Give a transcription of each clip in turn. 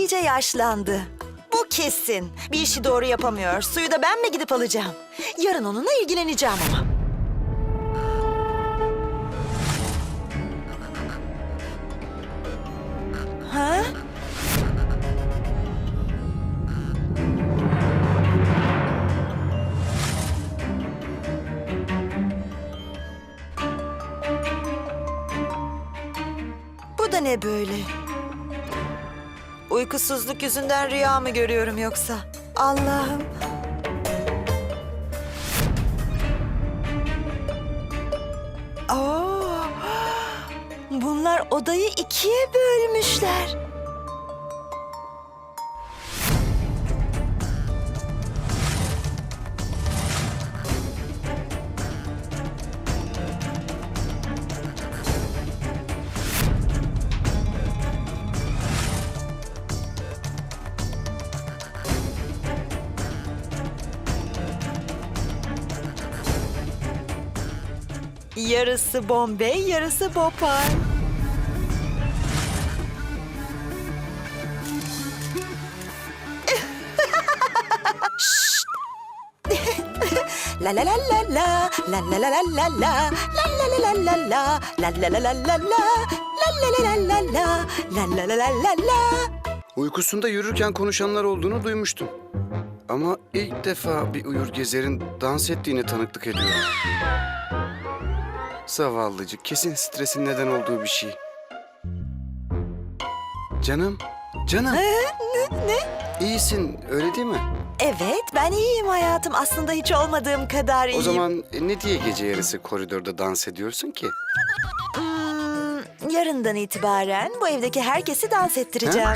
iyice yaşlandı. Bu kesin. Bir işi doğru yapamıyor. Suyu da ben mi gidip alacağım? Yarın onunla ilgileneceğim ama. Ha? Bu da ne böyle? Uykusuzluk yüzünden rüya mı görüyorum yoksa? Allah'ım. Oo, bunlar odayı ikiye bölmüşler. Yarısı Bombay, yarısı la la la la, la la la la la la, la la la la la la, la la la la la la, la la la la la la, la la la la la la. Uykusunda yürürken konuşanlar olduğunu duymuştum. Ama ilk defa bir uyur gezerin dans ettiğine tanıklık ediyorum. Zavallıcık, kesin stresin neden olduğu bir şey. Canım, canım. Ne? İyisin, öyle değil mi? Evet, ben iyiyim hayatım. Aslında hiç olmadığım kadar iyiyim. O zaman e, ne diye gece yarısı koridorda dans ediyorsun ki? Hmm, yarından itibaren bu evdeki herkesi dans ettireceğim.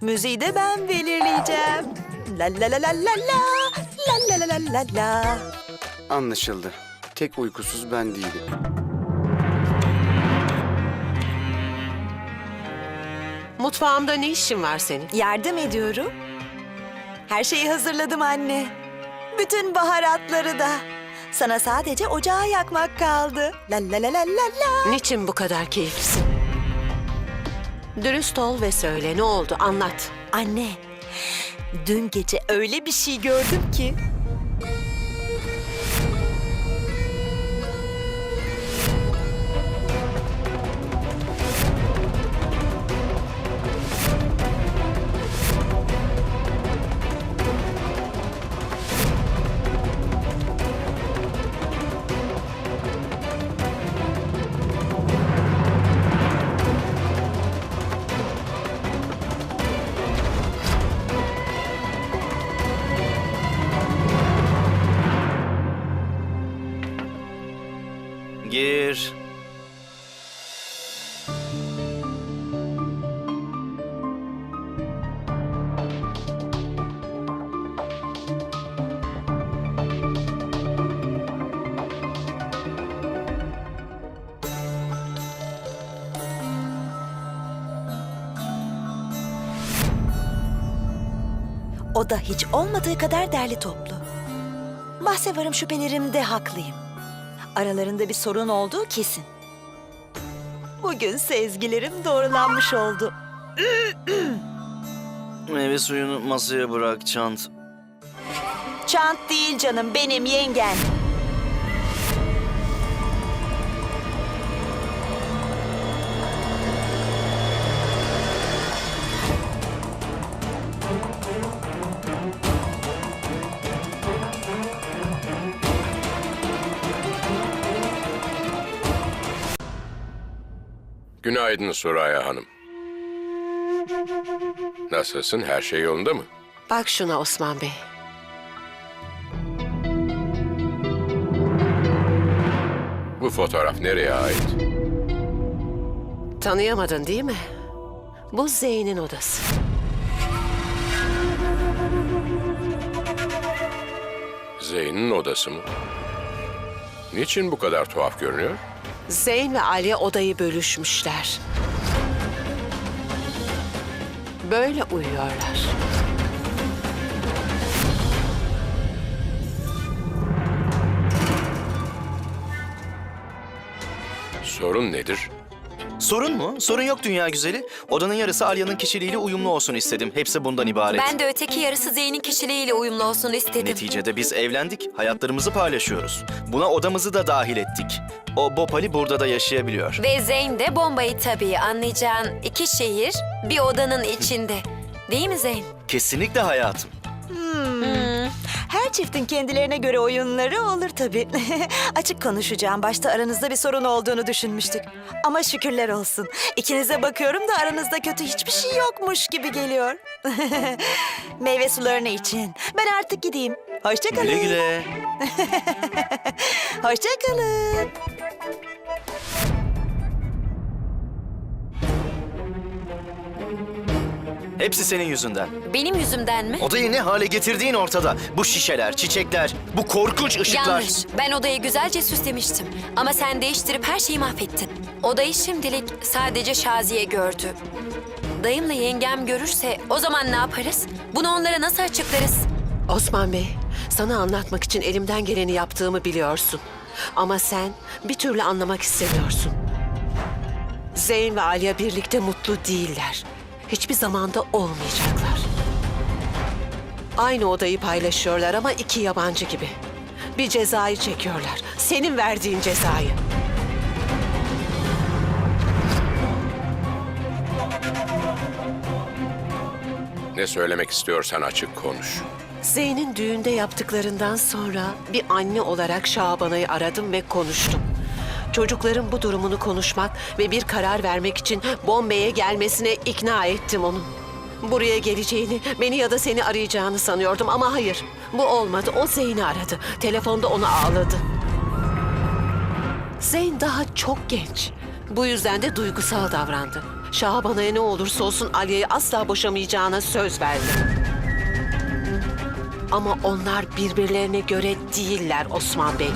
Müziği de ben belirleyeceğim. La la la la la la, la la la la la la. Anlaşıldı. Tek uykusuz ben değilim. Mutfağımda ne işin var senin? Yardım ediyorum. Her şeyi hazırladım anne. Bütün baharatları da. Sana sadece ocağı yakmak kaldı. La la la la la la. Niçin bu kadar keyiflisin? Dürüst ol ve söyle ne oldu anlat. Anne, dün gece öyle bir şey gördüm ki. O da hiç olmadığı kadar derli toplu. Bahse varım şüphelerimde haklıyım. Aralarında bir sorun olduğu kesin. Bugün sezgilerim doğrulanmış oldu. Meyve suyunu masaya bırak çant. Çant değil canım, benim yengen. Günaydın Suraya Hanım. Nasılsın? Her şey yolunda mı? Bak şuna Osman Bey. Bu fotoğraf nereye ait? Tanıyamadın değil mi? Bu Zeyn'in odası. Zeyn'in odası mı? Niçin bu kadar tuhaf görünüyor? Zeyn ve Aliye odayı bölüşmüşler. Böyle uyuyorlar. Sorun nedir? Sorun mu? Sorun yok dünya güzeli. Odanın yarısı Alya'nın kişiliğiyle uyumlu olsun istedim. Hepsi bundan ibaret. Ben de öteki yarısı Zeyn'in kişiliğiyle uyumlu olsun istedim. Neticede biz evlendik, hayatlarımızı paylaşıyoruz. Buna odamızı da dahil ettik. O Bopali burada da yaşayabiliyor. Ve Zeyn de bombayı tabii anlayacağın iki şehir bir odanın içinde. Değil mi Zeyn? Kesinlikle hayatım. Her çiftin kendilerine göre oyunları olur tabii. Açık konuşacağım. Başta aranızda bir sorun olduğunu düşünmüştük. Ama şükürler olsun. İkinize bakıyorum da aranızda kötü hiçbir şey yokmuş gibi geliyor. Meyve sularını için. Ben artık gideyim. Hoşçakalın. Güle güle. Hoşçakalın. Hepsi senin yüzünden. Benim yüzümden mi? Odayı ne hale getirdiğin ortada. Bu şişeler, çiçekler, bu korkunç ışıklar. Yanlış. Ben odayı güzelce süslemiştim. Ama sen değiştirip her şeyi mahvettin. Odayı şimdilik sadece Şaziye gördü. Dayımla yengem görürse o zaman ne yaparız? Bunu onlara nasıl açıklarız? Osman Bey, sana anlatmak için elimden geleni yaptığımı biliyorsun. Ama sen bir türlü anlamak istemiyorsun. Zeyn ve Alya birlikte mutlu değiller. Hiçbir zamanda olmayacaklar. Aynı odayı paylaşıyorlar ama iki yabancı gibi. Bir cezayı çekiyorlar. Senin verdiğin cezayı. Ne söylemek istiyorsan açık konuş. Zeyn'in düğünde yaptıklarından sonra bir anne olarak Şabana'yı aradım ve konuştum. Çocukların bu durumunu konuşmak ve bir karar vermek için Bombay'e gelmesine ikna ettim onu. Buraya geleceğini, beni ya da seni arayacağını sanıyordum ama hayır. Bu olmadı. O Zeyn'i aradı. Telefonda onu ağladı. Zeyn daha çok genç. Bu yüzden de duygusal davrandı. Şabana'ya ne olursa olsun Aliye'yi asla boşamayacağına söz verdi. Ama onlar birbirlerine göre değiller Osman Bey.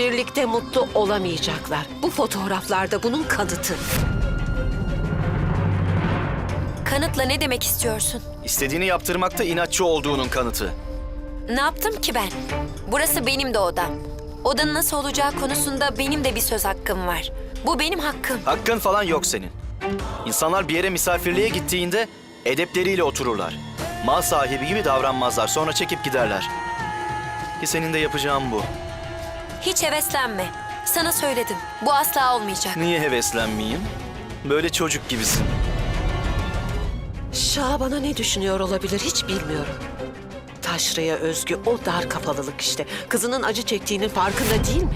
Birlikte mutlu olamayacaklar. Bu fotoğraflarda bunun kanıtı. Kanıtla ne demek istiyorsun? İstediğini yaptırmakta inatçı olduğunun kanıtı. Ne yaptım ki ben? Burası benim de odam. Odanın nasıl olacağı konusunda benim de bir söz hakkım var. Bu benim hakkım. Hakkın falan yok senin. İnsanlar bir yere misafirliğe gittiğinde edepleriyle otururlar. Mal sahibi gibi davranmazlar, sonra çekip giderler. Ki senin de yapacağın bu. Hiç heveslenme. Sana söyledim. Bu asla olmayacak. Niye heveslenmeyeyim? Böyle çocuk gibisin. Şaban'a ne düşünüyor olabilir hiç bilmiyorum. Taşra'ya özgü o dar kafalılık işte. Kızının acı çektiğinin farkında değil mi?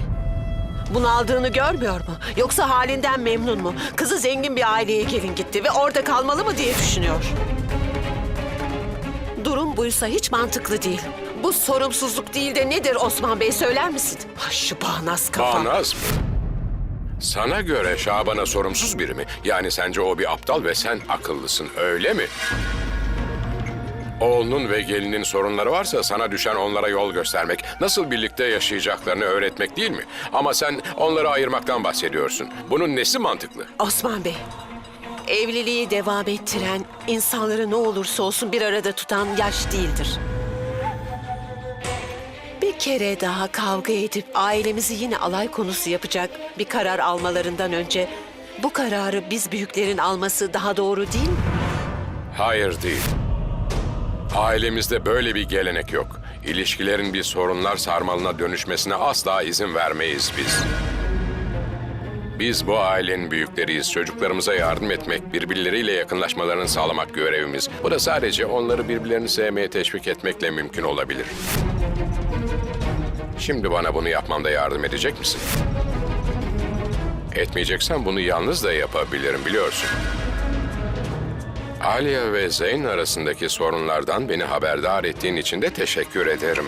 Bunu aldığını görmüyor mu? Yoksa halinden memnun mu? Kızı zengin bir aileye gelin gitti ve orada kalmalı mı diye düşünüyor. Durum buysa hiç mantıklı değil. Bu sorumsuzluk değil de nedir Osman Bey söyler misin? Ha, şu bağnaz kafa. Bağnaz mı? Sana göre Şaban'a sorumsuz biri mi? Yani sence o bir aptal ve sen akıllısın öyle mi? Oğlunun ve gelinin sorunları varsa sana düşen onlara yol göstermek, nasıl birlikte yaşayacaklarını öğretmek değil mi? Ama sen onları ayırmaktan bahsediyorsun. Bunun nesi mantıklı? Osman Bey, evliliği devam ettiren, insanları ne olursa olsun bir arada tutan yaş değildir. Kere daha kavga edip ailemizi yine alay konusu yapacak bir karar almalarından önce bu kararı biz büyüklerin alması daha doğru değil mi? Hayır değil. Ailemizde böyle bir gelenek yok. İlişkilerin bir sorunlar sarmalına dönüşmesine asla izin vermeyiz biz. Biz bu ailenin büyükleriyiz. Çocuklarımıza yardım etmek, birbirleriyle yakınlaşmalarını sağlamak görevimiz. Bu da sadece onları birbirlerini sevmeye teşvik etmekle mümkün olabilir. Şimdi bana bunu yapmamda yardım edecek misin? Etmeyeceksen bunu yalnız da yapabilirim biliyorsun. Alia ve Zeyn arasındaki sorunlardan beni haberdar ettiğin için de teşekkür ederim.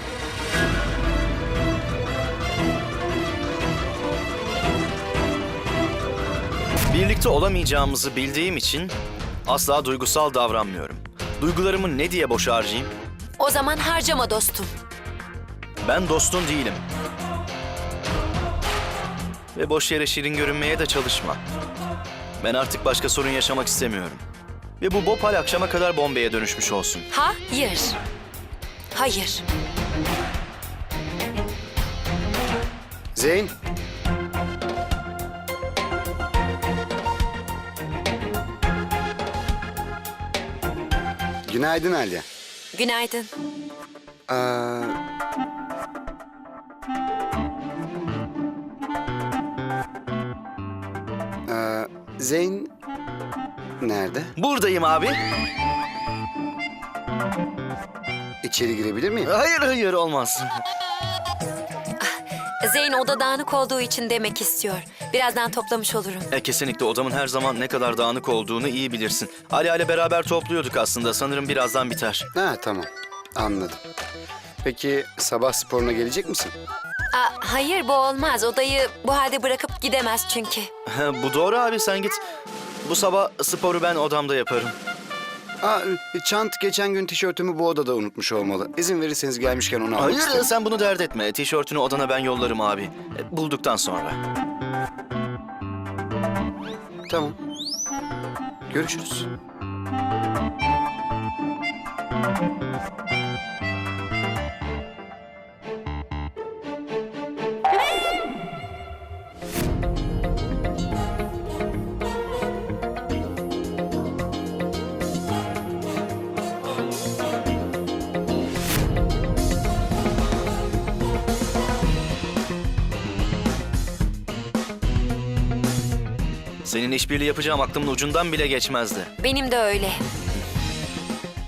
Birlikte olamayacağımızı bildiğim için asla duygusal davranmıyorum. Duygularımı ne diye boş harcayayım? O zaman harcama dostum. Ben dostun değilim. Ve boş yere şirin görünmeye de çalışma. Ben artık başka sorun yaşamak istemiyorum. Ve bu Bhopal akşama kadar Bombay'e dönüşmüş olsun. Hayır. Hayır. Zeyn. Günaydın Alya. Günaydın. Ee, Zeyn nerede? Buradayım abi. İçeri girebilir miyim? Hayır hayır olmaz. Zeyn oda dağınık olduğu için demek istiyor. Birazdan toplamış olurum. E, kesinlikle odamın her zaman ne kadar dağınık olduğunu iyi bilirsin. Ali ile beraber topluyorduk aslında. Sanırım birazdan biter. Ha tamam anladım. Peki sabah sporuna gelecek misin? Aa, hayır bu olmaz. Odayı bu halde bırakıp gidemez çünkü. Bu doğru abi sen git. Bu sabah sporu ben odamda yaparım. Aa, Çant geçen gün tişörtümü bu odada unutmuş olmalı. İzin verirseniz gelmişken onu almak Hayır sen bunu dert etme. Tişörtünü odana ben yollarım abi. E, Bulduktan sonra. Tamam. Görüşürüz. Senin işbirliği yapacağım aklımın ucundan bile geçmezdi. Benim de öyle.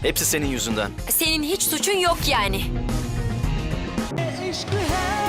Hepsi senin yüzünden. Senin hiç suçun yok yani. E, eşkı her